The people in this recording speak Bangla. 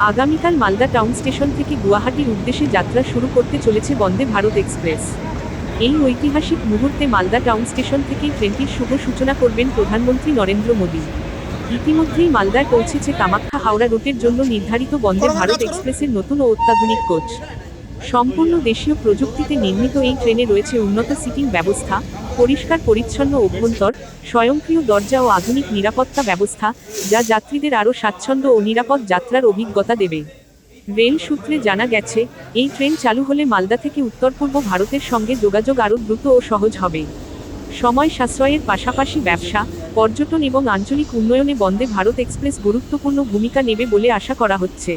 আগামীকাল মালদা টাউন স্টেশন থেকে গুয়াহাটির উদ্দেশ্যে যাত্রা শুরু করতে চলেছে বন্দে ভারত এক্সপ্রেস। এই ঐতিহাসিক মুহূর্তে মালদা টাউন স্টেশন থেকেই ট্রেনটির শুভ সূচনা করবেন প্রধানমন্ত্রী নরেন্দ্র মোদী। ইতিমধ্যেই মালদায় পৌঁছেছে কামাখ্যা হাওড়া রুটের জন্য নির্ধারিত বন্দে ভারত এক্সপ্রেসের নতুন ও অত্যাধুনিক কোচ। সম্পূর্ণ দেশীয় প্রযুক্তিতে নির্মিত এই ট্রেনে রয়েছে উন্নত সিটিং ব্যবস্থা পরিষ্কার, পরিচ্ছন্ন অভ্যন্তর, স্বয়ংক্রিয় দরজা ও আধুনিক নিরাপত্তা ব্যবস্থা, যা যাত্রীদের আরও স্বাচ্ছন্দ্য ও নিরাপদ যাত্রার অভিজ্ঞতা দেবে। রেল সূত্রে জানা গেছে, এই ট্রেন চালু হলে মালদা থেকে উত্তর পূর্ব ভারতের সঙ্গে যোগাযোগ আরও দ্রুত ও সহজ হবে। সময় সাশ্রয়ের পাশাপাশি ব্যবসা, পর্যটন এবং আঞ্চলিক উন্নয়নে বন্দে ভারত এক্সপ্রেস গুরুত্বপূর্ণ ভূমিকা নেবে বলে আশা করা হচ্ছে।